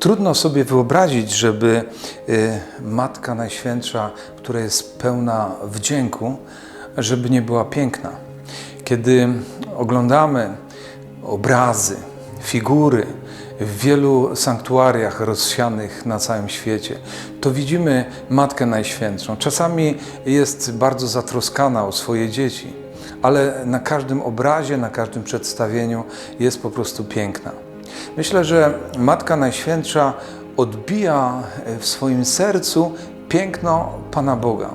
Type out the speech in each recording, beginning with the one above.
Trudno sobie wyobrazić, żeby y, Matka Najświętsza, która jest pełna wdzięku, żeby nie była piękna. Kiedy oglądamy obrazy, figury w wielu sanktuariach rozsianych na całym świecie, to widzimy Matkę Najświętszą. Czasami jest bardzo zatroskana o swoje dzieci, ale na każdym obrazie, na każdym przedstawieniu jest po prostu piękna. Myślę, że Matka Najświętsza odbija w swoim sercu piękno Pana Boga.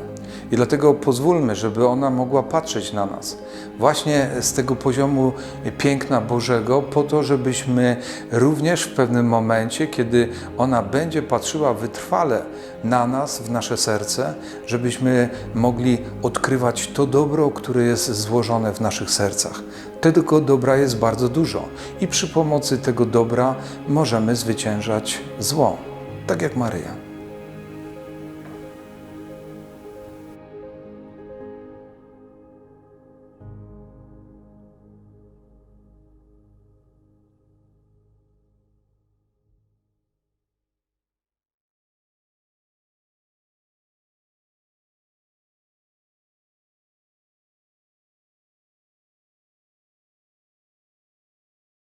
I dlatego pozwólmy, żeby ona mogła patrzeć na nas właśnie z tego poziomu piękna Bożego, po to, żebyśmy również w pewnym momencie, kiedy ona będzie patrzyła wytrwale na nas, w nasze serce, żebyśmy mogli odkrywać to dobro, które jest złożone w naszych sercach. Tego dobra jest bardzo dużo i przy pomocy tego dobra możemy zwyciężać zło, tak jak Maryja.